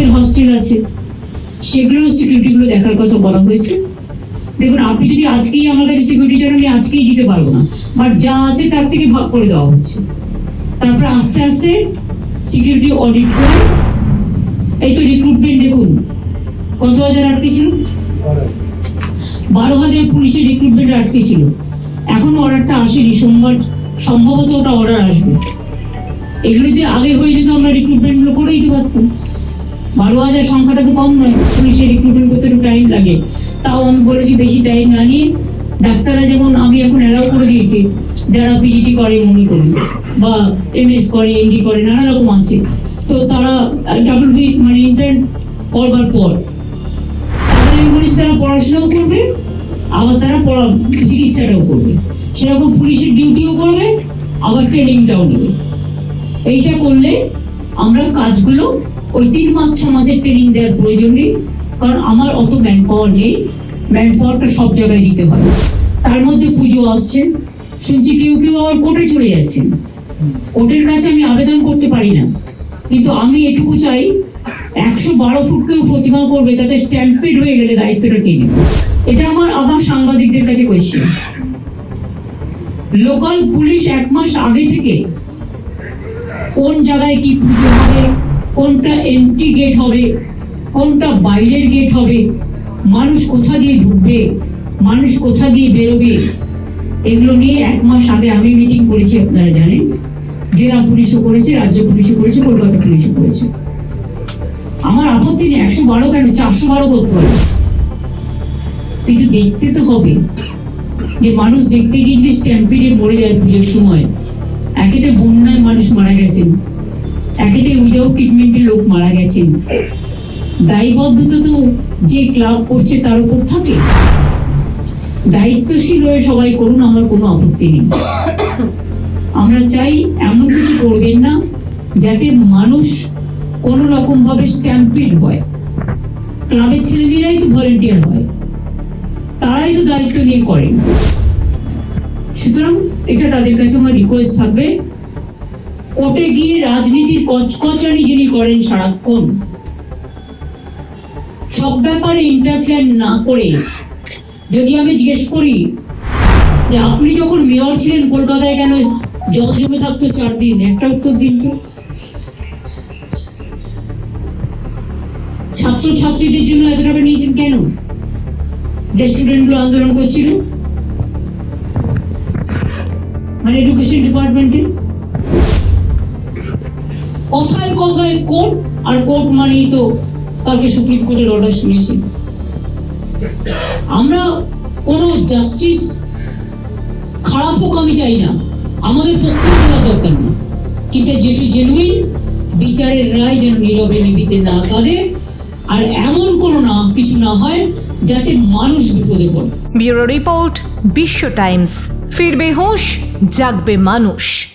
যাদের হস্টেল আছে। সেগুলো সিকিউরিটিগুলো দেখার কথা বলা হয়েছে। দেখুন, আপনি যদি আজকেই আমার কাছে সিকিউরিটি চান, আমি আজকেই দিতে পারব না। বাট যা আছে তার থেকে ভাগ করে দেওয়া হচ্ছে। তারপর আস্তে আস্তে সিকিউরিটি অডিট করে, এই তো রিক্রুটমেন্ট দেখুন। কত হাজার আটকে ছিল? বারো হাজার পুলিশের রিক্রুটমেন্ট আটকে ছিল। এখনও অর্ডারটা আসেনি। সোমবার সম্ভবত ওটা অর্ডার আসবে। এগুলো যদি আগে হয়ে যেত আমরা রিক্রুটমেন্টগুলো করেই দিতে পারতাম। বারো হাজার সংখ্যাটা তো কম নয়, পুলিশের রিক্রুটমেন্ট করতে একটু টাইম লাগে। তাও আমি বলেছি বেশি টাইম না নিয়ে ডাক্তাররা যেমন আমি এখন অ্যালাউ করে দিয়েছি, যারা পিজিটি করে মনে করি বা এমএস করে এমডি করে, নানা রকম আছে। তো তারা ডাবল বি মানে ইন্টার্ন করবার পর তাদের আমি বলেছি তারা পড়াশোনাও করবে, আবার তারা পড়া, চিকিৎসাটাও করবে। সেরকম পুলিশের ডিউটিও করবে, আবার ট্রেনিংটাও নেবে। এইটা করলে আমরা কাজগুলো ওই তিন মাস, ছ মাসের ট্রেনিং দেওয়ার প্রয়োজন নেই, কারণ আমার অত ম্যান পাওয়ার নেই। ম্যান পাওয়ারটা সব জায়গায় দিতে হয়। তার মধ্যে পুজো আসছে। শুনছি কেউ কেউ আবার কোর্টে চলে যাচ্ছেন। কোর্টের কাছে আমি আবেদন করতে পারি না। কিন্তু আমি এটুকু চাই, একশো বারো ফুট কেউ প্রতিমা করবে, তাতে স্ট্যাম্পেড হয়ে গেলে দায়িত্বটা কে নেবে? এটা আমার আমার সাংবাদিকদের কাছে কোয়েশ্চেন লোকাল পুলিশ এক মাস আগে থেকে কোন জায়গায় কি পুজো হবে, কোনটা এন্ট্রি গেট হবে, কোনটা বাইরের গেট হবে, মানুষ কোথা দিয়ে ঢুকবে, মানুষ কোথা দিয়ে বেরোবে, এগুলো নিয়ে এক মাস আগে আমি মিটিং করেছি, আপনারা জানেন। জেলা পুলিশও করেছে, রাজ্য পুলিশও করেছে, কলকাতা পুলিশও করেছে। আমার আপত্তি নেই, একশো বারো কেন? চারশো বারো করতে পারে কিন্তু দেখতে তো হবে। যে মানুষ দেখতে গিয়ে যে স্ট্যাম্পিডে মরে যায় পুজোর সময় একেতে বন্যায় মানুষ মারা গেছেন। একেতে উইদাউট ট্রিটমেন্টে লোক মারা গেছেন। দায়বদ্ধতা তো যে ক্লাব করছে তার উপর থাকে। দায়িত্বশীল হয়ে সবাই করুন, আমার কোনো আপত্তি নেই। আমরা চাই এমন কিছু করবেন না যাতে মানুষ কোনো রকম ভাবে স্ট্যাম্পিড হয়। ক্লাবের ছেলেমেয়েরাই তো ভলেন্টিয়ার হয়। তারাই তো দায়িত্ব নিয়ে করেন। সুতরাং এটা তাদের কাছে আমার রিকোয়েস্ট থাকবে। কোর্টে গিয়ে রাজনীতির কচকচানি যিনি করেন সারাক্ষণ, সব ব্যাপারে ইন্টারফেয়ার না করে যদি আমি জিজ্ঞেস করি যে আপনি যখন মেয়র ছিলেন কলকাতায় কেন জল জমে থাকতো চার দিন? একটা উত্তর দিন তো। ছাত্র ছাত্রীদের জন্য এত টাকা নিয়েছেন কেন? যে স্টুডেন্টগুলো আন্দোলন করছিল। মানে এডুকেশন ডিপার্টমেন্টে কথায় কথায় কোর্ট? আর কোর্ট মানেই তো কালকে সুপ্রিম কোর্টের অর্ডার শুনেছি। আমরা কোনো জাস্টিস খারাপ হোক আমি চাই না। আমাদের পক্ষে দেওয়ার দরকার নেই কিন্তু যেটু জেনুইন বিচারের রায় যেন নীরবে নিবিতে না কাঁদে, আর এমন কোনো না, কিছু না হয় যাতে মানুষ বিপদে পড়ে। Bureau report Biswa times. ফিরবে হুঁশ জাগবে মানুষ।